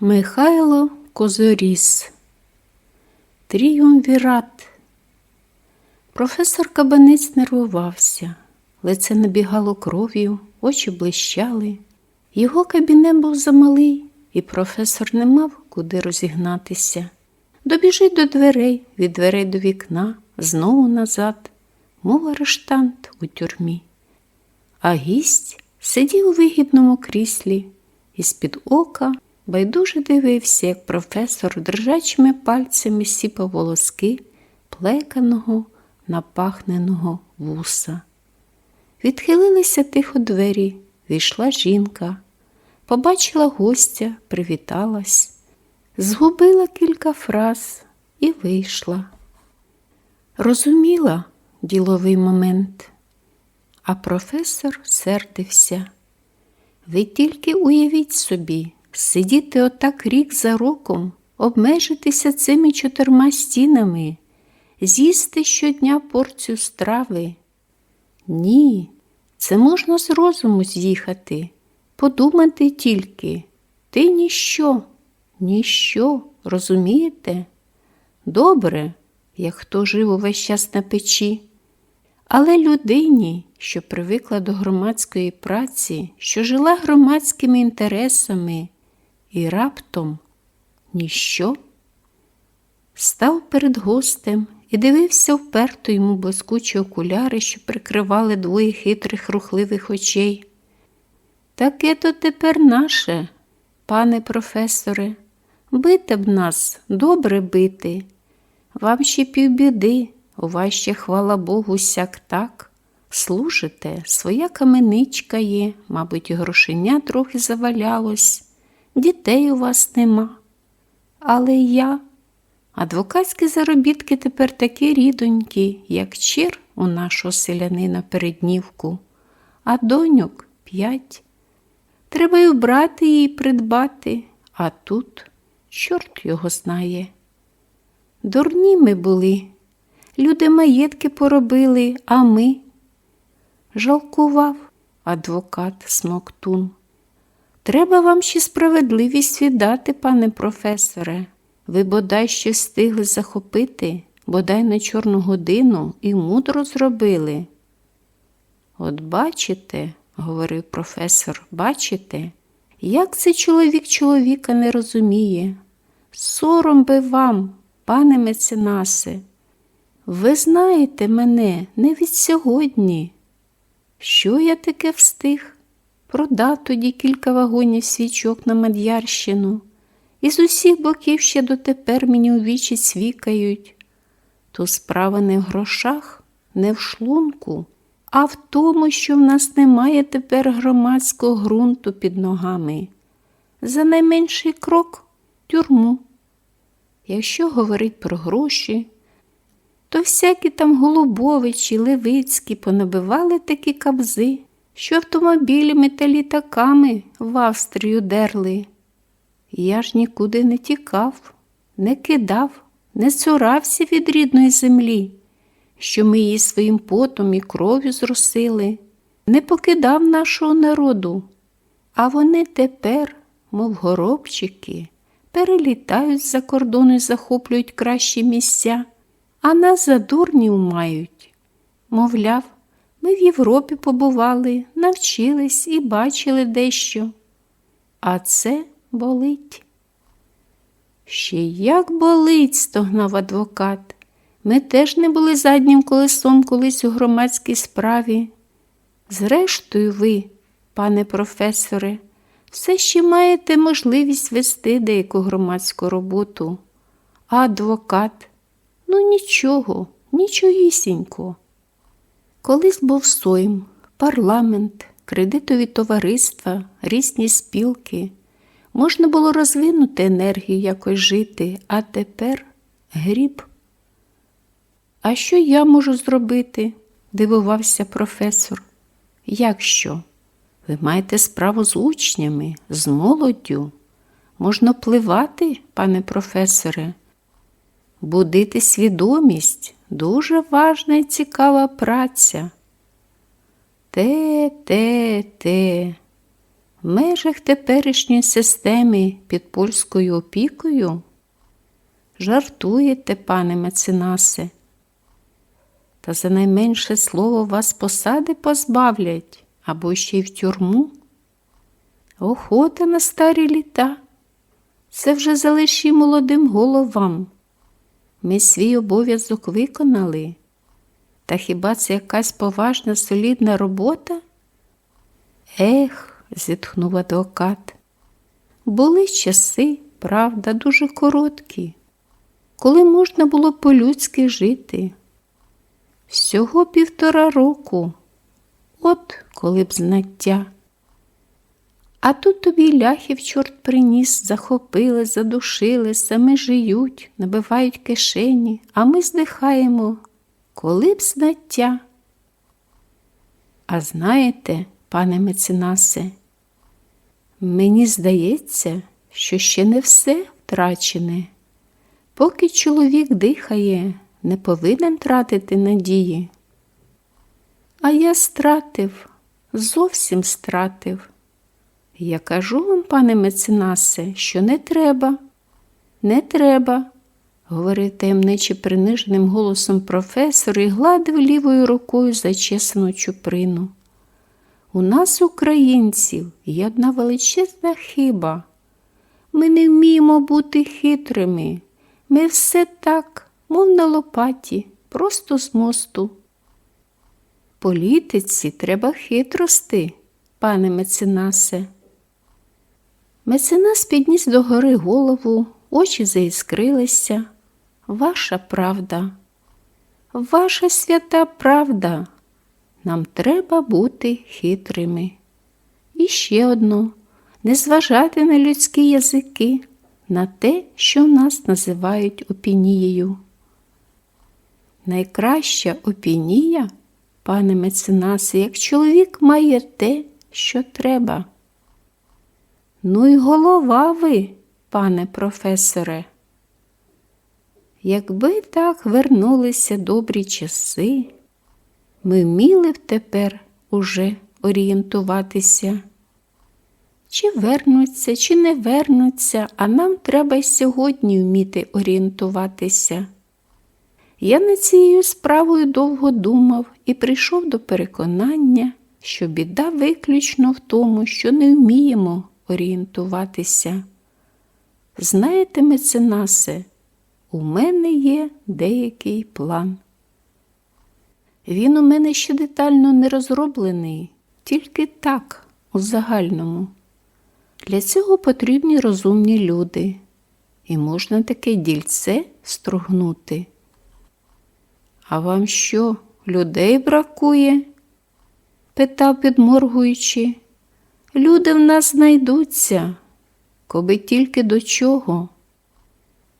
Михайло Козоріс Тріумвірат Професор Кабанець нервувався, лице набігало кров'ю, очі блищали. Його кабінет був замалий, і професор не мав куди розігнатися. Добіжить до дверей, від дверей до вікна, знову назад, мов арештант у тюрмі. А гість сидів у вигідному кріслі і з-під ока байдуже дивився, як професор дрижачими пальцями сіпав волоски плеканого, напахненого вуса. Відхилилися тихо двері, війшла жінка, побачила гостя, привіталась, згубила кілька фраз і вийшла. Розуміла діловий момент, а професор сердився. Ви тільки уявіть собі, сидіти отак рік за роком, обмежитися цими чотирма стінами, з'їсти щодня порцію страви. Ні, це можна з розуму з'їхати, подумати тільки. Ти ніщо, ніщо, розумієте? Добре, як хто жив увесь час на печі. Але людині, що привикла до громадської праці, що жила громадськими інтересами, і раптом ніщо, став перед гостем і дивився вперто йому блискучі окуляри, що прикривали двоє хитрих рухливих очей. Таке то тепер наше, пане професоре, бити б нас, добре бити. Вам ще півбіди, у вас ще, хвала Богу, сяк так. Служите, своя каменичка є, мабуть, грошеня трохи завалялось, дітей у вас нема. Але я, адвокатські заробітки тепер такі рідонькі, як чир у нашого селянина переднівку, а доньок п'ять. Треба й вбрати її придбати, а тут чорт його знає. Дурні ми були, люди маєтки поробили, а ми. Жалкував адвокат Смоктун. Треба вам ще справедливість віддати, пане професоре. Ви бодай ще встигли захопити, бодай на чорну годину і мудро зробили. От бачите, говорив професор, бачите, як цей чоловік чоловіка не розуміє. Сором би вам, пане меценасе. Ви знаєте мене не від сьогодні. Що я таке встиг? Продав тоді кілька вагонів свічок на Мад'ярщину, і з усіх боків ще дотепер мені у вічі свікають. То справа не в грошах, не в шлунку, а в тому, що в нас немає тепер громадського ґрунту під ногами. За найменший крок тюрму. Якщо говорить про гроші, то всякі там Голубовичі, Левицькі понабивали такі кабзи, що автомобілями та літаками в Австрію дерли. Я ж нікуди не тікав, не кидав, не цурався від рідної землі, що ми її своїм потом і кров'ю зросили, не покидав нашого народу, а вони тепер, мов горобчики, перелітають з-за кордону і захоплюють кращі місця, а нас за дурнів мають. Мовляв, ми в Європі побували, навчились і бачили дещо. А це болить. Ще як болить, стогнав адвокат. Ми теж не були заднім колесом колись у громадській справі. Зрештою, ви, пане професоре, все ще маєте можливість вести деяку громадську роботу. А адвокат ну нічого, нічогісінько. Колись був сойм, парламент, кредитові товариства, різні спілки. Можна було розвинути енергію якось жити, а тепер гріб. А що я можу зробити? дивувався професор. Як що? Ви маєте справу з учнями, з молоддю. Можна пливати, пане професоре, будити свідомість дуже важна і цікава праця. Те, те, те. В межах теперішньої системи під польською опікою? Жартуєте, пане меценасе, та за найменше слово вас посади позбавлять або ще й в тюрму. Охота на старі літа. Це вже залиші молодим головам. Ми свій обов'язок виконали. Та хіба це якась поважна солідна робота? Ех, зітхнув адвокат. Були часи, правда, дуже короткі, коли можна було по-людськи жити. Всього півтора року, от коли б знаття. А тут тобі ляхів чорт приніс, захопили, задушили, саме жиють, набивають кишені, а ми здихаємо, коли б знаття. А знаєте, пане меценасе, мені здається, що ще не все втрачене. Поки чоловік дихає, не повинен тратити надії. А я стратив, зовсім стратив. Я кажу вам, пане меценасе, що не треба, не треба, говорив таємниче приниженим голосом професор і гладив лівою рукою зачесану чуприну. У нас, українців, є одна величезна хиба. Ми не вміємо бути хитрими. Ми все так, мов на лопаті, просто з мосту. Політиці треба хитрости, пане меценасе. Меценас підніс до гори голову, очі заіскрилися. Ваша правда, ваша свята правда. Нам треба бути хитрими. І ще одно не зважати на людські язики, на те, що нас називають опінією. Найкраща опінія, пане меценасе, як чоловік має те, що треба. Ну й голова ви, пане професоре. Якби так вернулися добрі часи, ми вміли б тепер уже орієнтуватися. Чи вернуться, чи не вернуться, а нам треба й сьогодні вміти орієнтуватися. Я над цією справою довго думав і прийшов до переконання, що біда виключно в тому, що не вміємо орієнтуватися. Знаєте, меценасе, у мене є деякий план. Він у мене ще детально не розроблений, тільки так, у загальному. Для цього потрібні розумні люди, і можна таке дільце стругнути. А вам що, людей бракує? питав, підморгуючи. Люди в нас знайдуться, коби тільки до чого.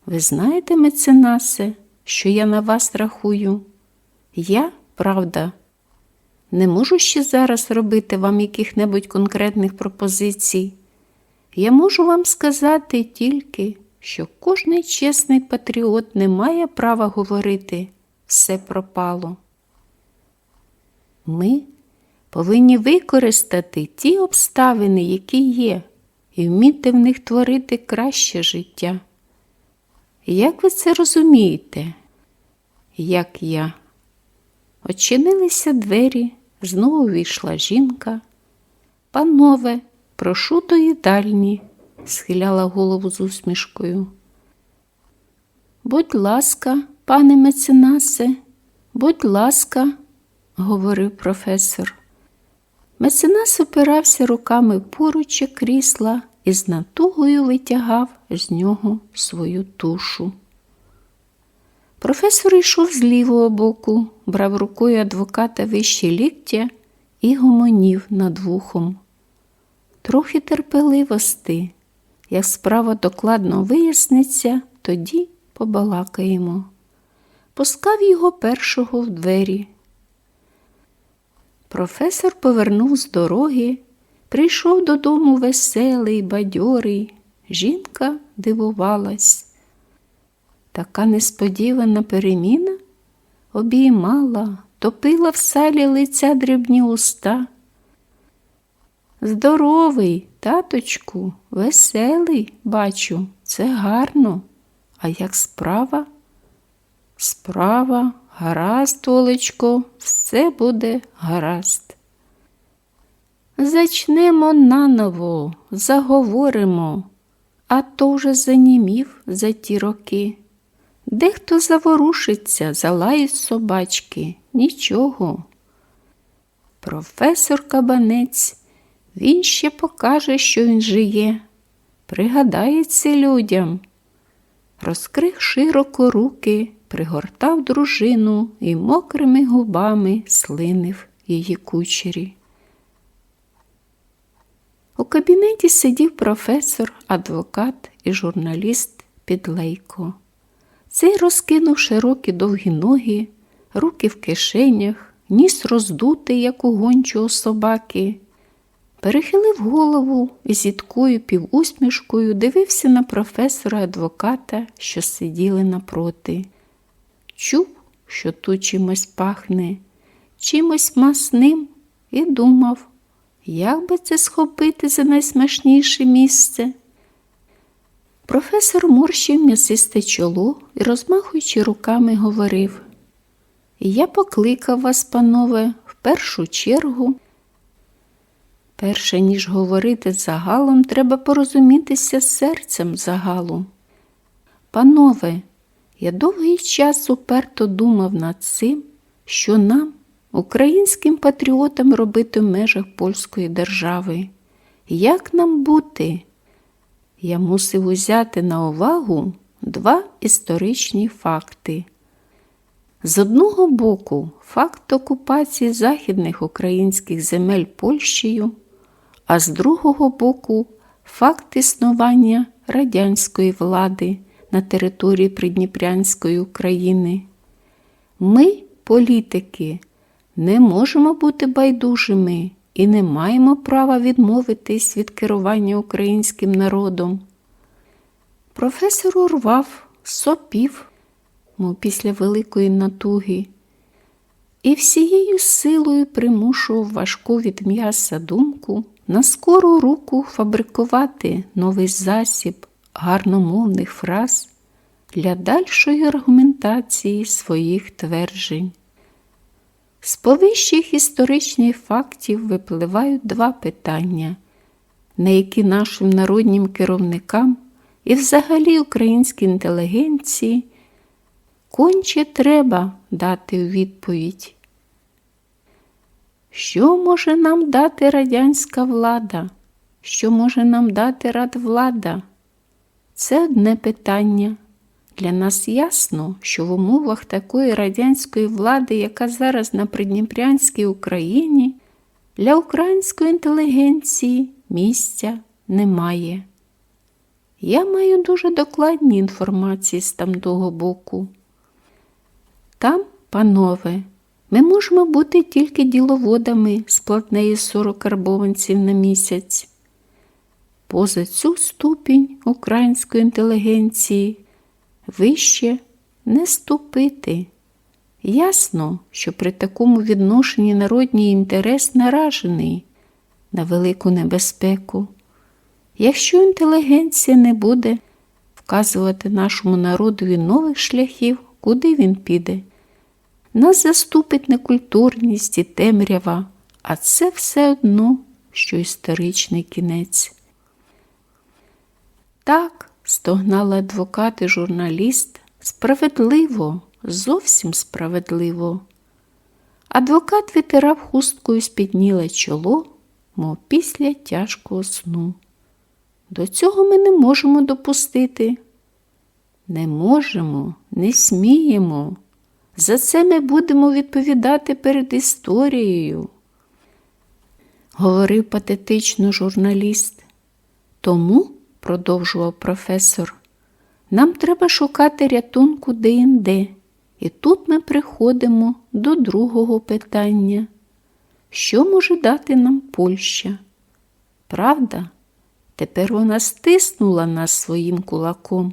Ви знаєте, меценасе, що я на вас рахую? Я, правда, не можу ще зараз робити вам яких-небудь конкретних пропозицій. Я можу вам сказати тільки, що кожний чесний патріот не має права говорити все пропало. Ми повинні використати ті обставини, які є, і вміти в них творити краще життя. Як ви це розумієте? Як я? Очинилися двері, знову війшла жінка. Панове, прошу до їдальні, схиляла голову з усмішкою. Будь ласка, пане меценасе, будь ласка, говорив професор. Меценас опирався руками поруччя крісла і з натугою витягав з нього свою тушу. Професор йшов з лівого боку, брав рукою адвоката вище ліктя і гомонів над вухом. Трохи терпеливости, як справа докладно виясниться, тоді побалакаємо. Пускав його першого в двері. Професор повернув з дороги, прийшов додому веселий, бадьорий. Жінка дивувалась. Така несподівана переміна обіймала, топила в салі лиця дрібні уста. Здоровий, таточку, веселий, бачу, це гарно. А як справа? Справа, гаразд, Олечко, все буде гаразд. Зачнемо наново, заговоримо, а то вже занімів за ті роки. Дехто заворушиться, залають собачки, нічого. Професор Кабанець, він ще покаже, що він жиє, пригадається людям. Розкрив широко руки, пригортав дружину і мокрими губами слинив її кучері. У кабінеті сидів професор, адвокат і журналіст Підлейко. Цей розкинув широкі довгі ноги, руки в кишенях, ніс роздутий, як у гончого собаки, перехилив голову і зіткою півусмішкою дивився на професора адвоката, що сиділи напроти. Чув, що тут чимось пахне, чимось масним, і думав, як би це схопити за найсмачніше місце. Професор морщив м'ясисте чоло і, розмахуючи руками, говорив Я покликав вас, панове, в першу чергу. Перше, ніж говорити загалом, треба порозумітися з серцем загалу. Панове, я довгий час уперто думав над цим, що нам, українським патріотам, робити в межах польської держави. Як нам бути? Я мусив узяти на увагу два історичні факти. З одного боку, факт окупації західних українських земель Польщею, а з другого боку, факт існування радянської влади на території Придніпрянської України. Ми, політики, не можемо бути байдужими і не маємо права відмовитись від керування українським народом. Професор урвав, сопів, мов після великої натуги, і всією силою примушував важку від м'яса думку на скору руку фабрикувати новий засіб гарномовних фраз для дальшої аргументації своїх тверджень. З повищих історичних фактів випливають два питання, на які нашим народнім керівникам і взагалі українській інтелігенції конче треба дати відповідь. Що може нам дати радянська влада? Що може нам дати радвлада? Це одне питання. Для нас ясно, що в умовах такої радянської влади, яка зараз на Придніпрянській Україні, для української інтелігенції місця немає. Я маю дуже докладні інформації з тамтого боку. Там, панове, ми можемо бути тільки діловодами з платнею 40 карбованців на місяць. Поза цю ступінь української інтелігенції вище не ступити. Ясно, що при такому відношенні народній інтерес наражений на велику небезпеку. Якщо інтелігенція не буде вказувати нашому народові нових шляхів, куди він піде, нас заступить некультурність і темрява, а це все одно, що історичний кінець. Так, стогнали адвокат і журналіст, справедливо, зовсім справедливо. Адвокат витирав хусткою спідніле чоло, мов після тяжкого сну. До цього ми не можемо допустити. Не можемо, не сміємо. За це ми будемо відповідати перед історією, говорив патетично журналіст. Тому продовжував професор. Нам треба шукати рятунку де-інде. І тут ми приходимо до другого питання. Що може дати нам Польща? Правда, тепер вона стиснула нас своїм кулаком.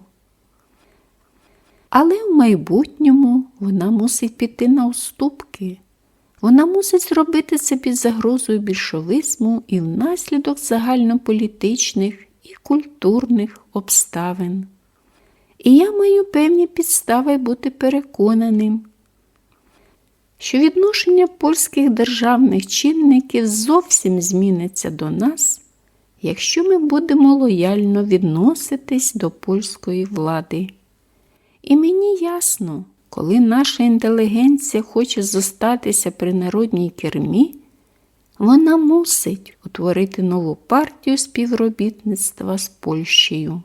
Але в майбутньому вона мусить піти на уступки. Вона мусить зробити це під загрозою більшовизму і внаслідок загальнополітичних культурних обставин. І я маю певні підстави бути переконаним, що відношення польських державних чинників зовсім зміниться до нас, якщо ми будемо лояльно відноситись до польської влади. І мені ясно, коли наша інтелігенція хоче зостатися при народній кермі, вона мусить утворити нову партію співробітництва з Польщею.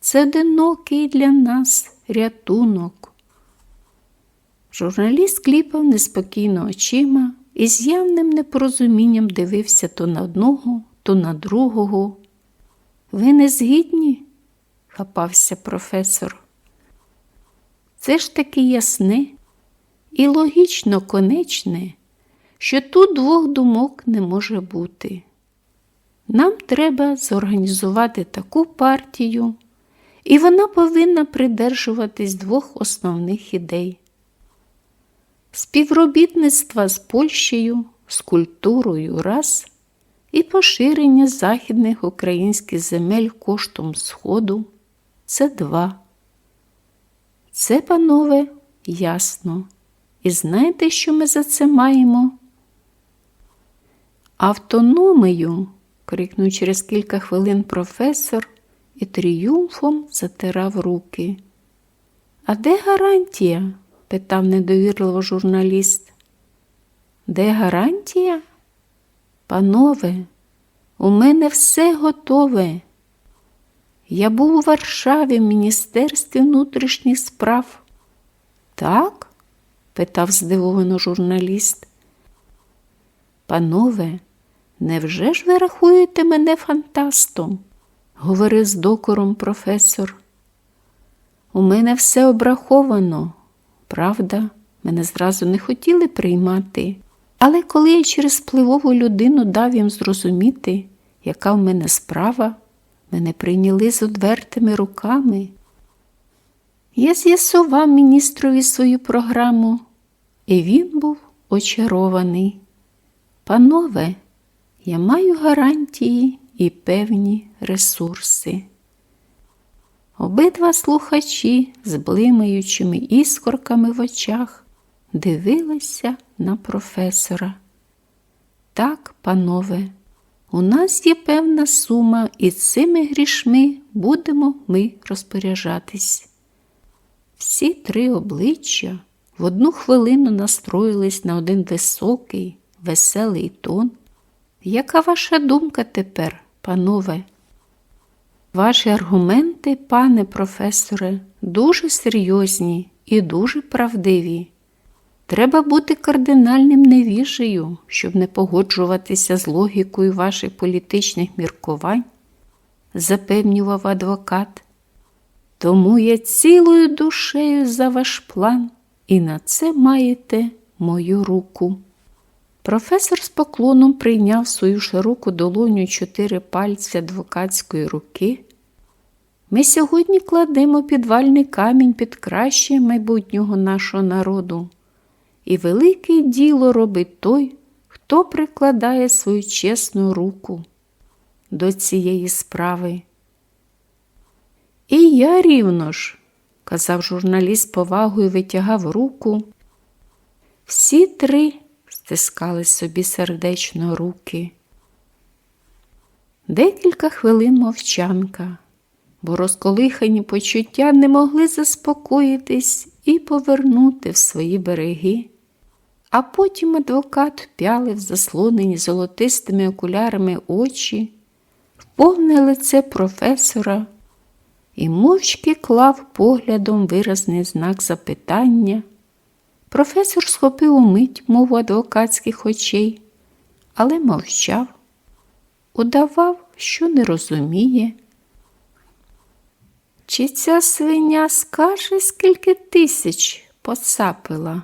Це одинокий для нас рятунок. Журналіст кліпав неспокійно очима і з явним непорозумінням дивився то на одного, то на другого. Ви не згідні? хапався професор. Це ж таки ясне і логічно конечне, що тут двох думок не може бути. Нам треба зорганізувати таку партію, і вона повинна придержуватись двох основних ідей: співробітництва з Польщею, з культурою раз і поширення західних українських земель коштом Сходу це два. Це, панове, ясно. І знаєте, що ми за це маємо? Автономію, крикнув через кілька хвилин професор і тріумфом затирав руки. А де гарантія? питав недовірливо журналіст. Де гарантія? Панове, у мене все готове. Я був у Варшаві в Міністерстві внутрішніх справ. Так? питав здивовано журналіст. Панове, невже ж ви рахуєте мене фантастом? говорив з докором професор. У мене все обраховано. Правда, мене зразу не хотіли приймати, але коли я через впливову людину дав їм зрозуміти, яка в мене справа, мене прийняли з одвертими руками. Я з'ясував міністрові свою програму, і він був очарований. Панове, я маю гарантії і певні ресурси. Обидва слухачі з блимаючими іскорками в очах дивилися на професора. Так, панове, у нас є певна сума, і цими грішми будемо ми розпоряджатись. Всі три обличчя в одну хвилину настроїлись на один високий, веселий тон. Яка ваша думка тепер, панове? Ваші аргументи, пане професоре, дуже серйозні і дуже правдиві. Треба бути кардинальним невіжею, щоб не погоджуватися з логікою ваших політичних міркувань, запевнював адвокат. Тому я цілою душею за ваш план, і на це маєте мою руку. Професор з поклоном прийняв свою широку долоню чотири пальці адвокатської руки. Ми сьогодні кладемо підвальний камінь під краще майбутнього нашого народу. І велике діло робить той, хто прикладає свою чесну руку до цієї справи. І я рівно ж, казав журналіст повагою витягав руку. Всі три стискали собі сердечно руки. Декілька хвилин мовчанка, бо розколихані почуття не могли заспокоїтись і повернути в свої береги. А потім адвокат впялив заслонені золотистими окулярами очі, в повне лице професора і мовчки клав поглядом виразний знак запитання. Професор схопив умить мову адвокатських очей, але мовчав, удавав, що не розуміє. Чи ця свиня скаже, скільки тисяч поцапила?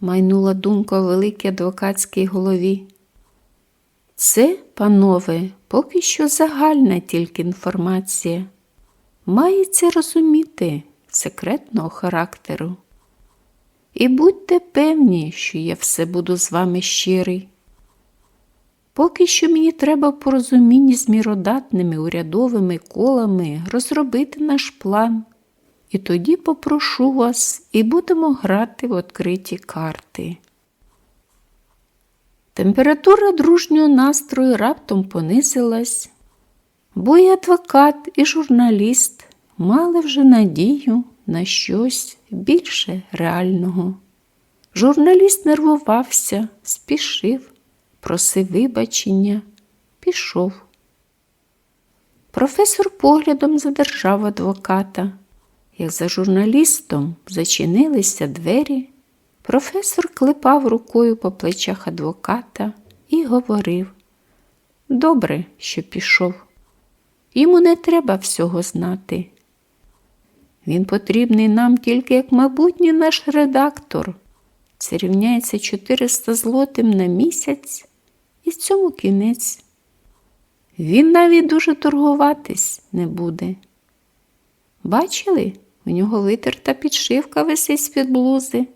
майнула думка у великій адвокатській голові. Це, панове, поки що загальна тільки інформація. Мається розуміти секретного характеру. І будьте певні, що я все буду з вами щирий. Поки що мені треба в порозумінні з міродатними урядовими колами розробити наш план, і тоді попрошу вас і будемо грати в відкриті карти. Температура дружнього настрою раптом понизилась, бо і адвокат, і журналіст мали вже надію на щось більше реального. Журналіст нервувався, спішив, просив вибачення, пішов. Професор поглядом задержав адвоката. Як за журналістом зачинилися двері, професор клепав рукою по плечах адвоката і говорив Добре, що пішов. Йому не треба всього знати. Він потрібний нам тільки як майбутній наш редактор. Це рівняється 400 злотим на місяць, і в цьому кінець. Він навіть дуже торгуватись не буде. Бачили, у нього витерта підшивка висить з-під блузи.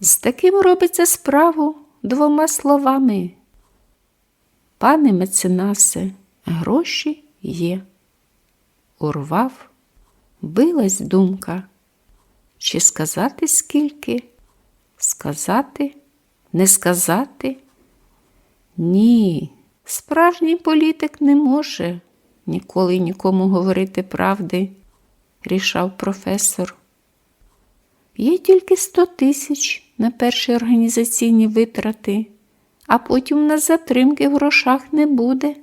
З таким робиться справу двома словами. Пане меценасе, гроші є. Урвав, билась думка. Чи сказати скільки? Сказати, не сказати? Ні, справжній політик не може ніколи нікому говорити правди, рішав професор. Є тільки сто тисяч на перші організаційні витрати, а потім на затримки в грошах не буде.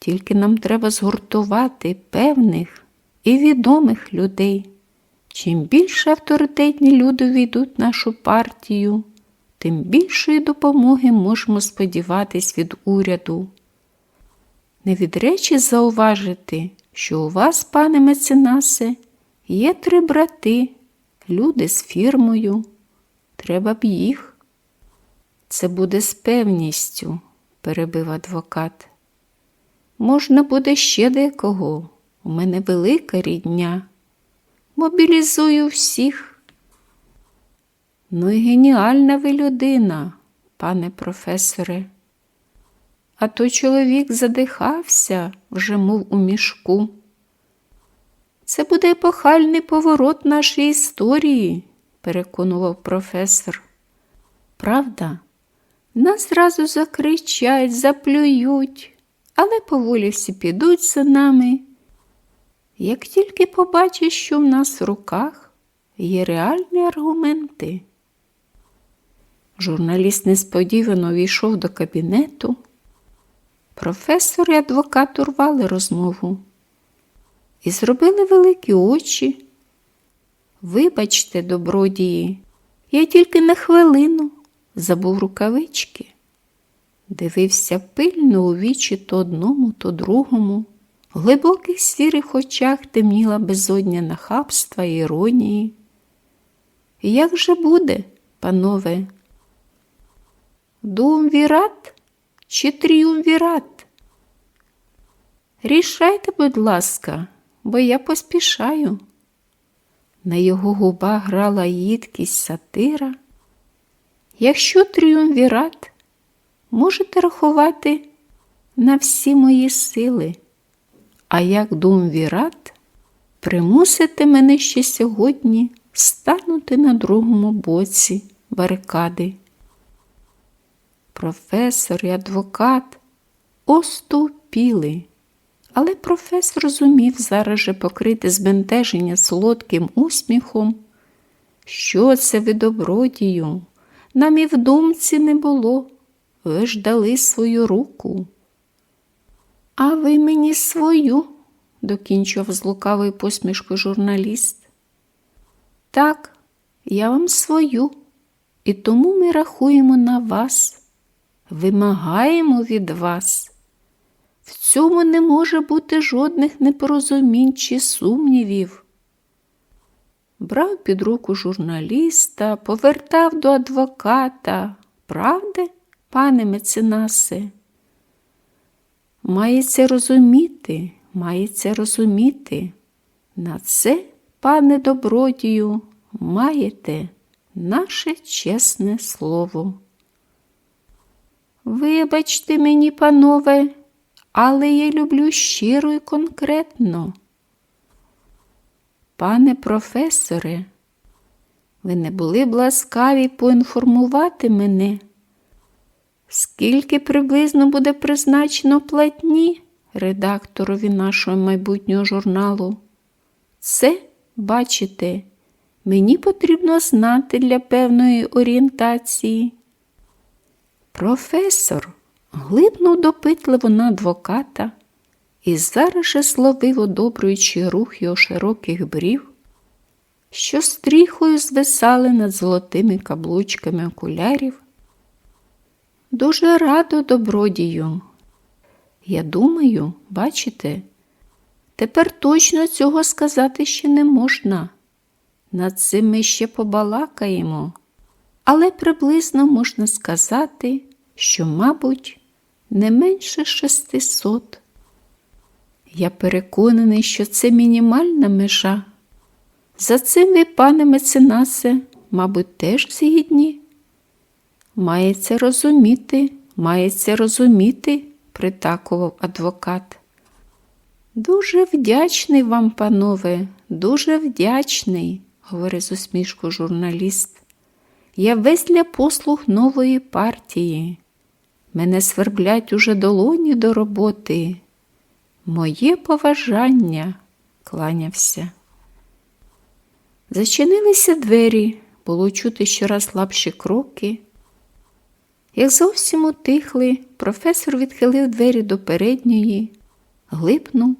Тільки нам треба згуртувати певних і відомих людей. Чим більше авторитетні люди війдуть в нашу партію, тим більшої допомоги можемо сподіватись від уряду. Не від речі зауважити, що у вас, пане меценасе, є три брати, люди з фірмою. Треба б їх. Це буде з певністю, перебив адвокат. Можна буде ще декого. У мене велика рідня. Мобілізую всіх. Ну і геніальна ви людина, пане професоре. А той чоловік задихався вже, мов у мішку. Це буде епохальний поворот нашої історії, переконував професор. Правда, нас зразу закричать, заплюють, але поволі всі підуть за нами. Як тільки побачиш, що в нас в руках є реальні аргументи. Журналіст несподівано війшов до кабінету. Професор і адвокат урвали розмову і зробили великі очі. Вибачте, добродії, я тільки на хвилину забув рукавички, дивився пильно у вічі то одному, то другому. В глибоких сірих очах темніла безодня нахабства і іронії. Як же буде, панове? Думвірат чи тріумвірат? Рішайте, будь ласка, бо я поспішаю. На його губах грала їдкість сатира. Якщо тріумвірат, можете рахувати на всі мої сили. А як думвірат, примусите мене ще сьогодні станути на другому боці барикади. Професор і адвокат оступіли, але професор зумів зараз же покрити збентеження солодким усміхом. Що це ви добродію? Нам і в думці не було. Ви ж дали свою руку. А ви мені свою, докінчив з лукавою посмішкою журналіст. Так, я вам свою, і тому ми рахуємо на вас, вимагаємо від вас. В цьому не може бути жодних непорозумінь чи сумнівів. Брав під руку журналіста, повертав до адвоката. Правда, пане меценасе? Мається розуміти, мається розуміти. На це, пане добродію, маєте наше чесне слово. Вибачте мені, панове, але я люблю щиро і конкретно. Пане професоре, ви не були б ласкаві поінформувати мене, скільки приблизно буде призначено платні редакторові нашого майбутнього журналу? Це, бачите, мені потрібно знати для певної орієнтації. Професор глибнув допитливо на адвоката і зараз же зловив, одобрюючи рух його широких брів, що стріхою звисали над золотими каблучками окулярів. Дуже радо добродію. Я думаю, бачите, тепер точно цього сказати ще не можна. Над цим ми ще побалакаємо, але приблизно можна сказати, що, мабуть, не менше шестисот. Я переконаний, що це мінімальна межа. За цим ви, пане меценасе, мабуть, теж згідні. Мається розуміти, мається розуміти, притакував адвокат. Дуже вдячний вам, панове, дуже вдячний, говорить з усмішкою журналіст. Я весь для послуг нової партії. Мене сверблять уже долоні до роботи. Моє поважання, кланявся. Зачинилися двері, було чути щораз слабші кроки. Як зовсім утихли, професор відхилив двері до передньої, глипнув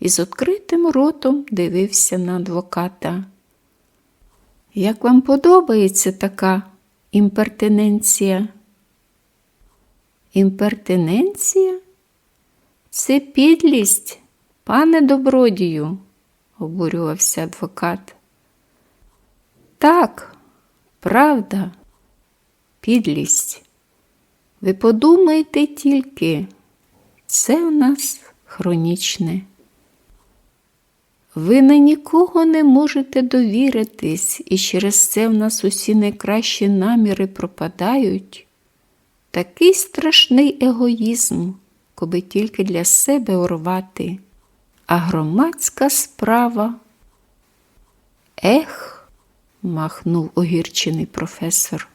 і з відкритим ротом дивився на адвоката. Як вам подобається така імпертененція? Імпертененція? Це підлість, пане добродію, обурювався адвокат. Так, правда, підлість. Ви подумайте тільки, це у нас хронічне. Ви на нікого не можете довіритись, і через це в нас усі найкращі наміри пропадають. Такий страшний егоїзм, коби тільки для себе урвати, а громадська справа. Ех, махнув огірчений професор.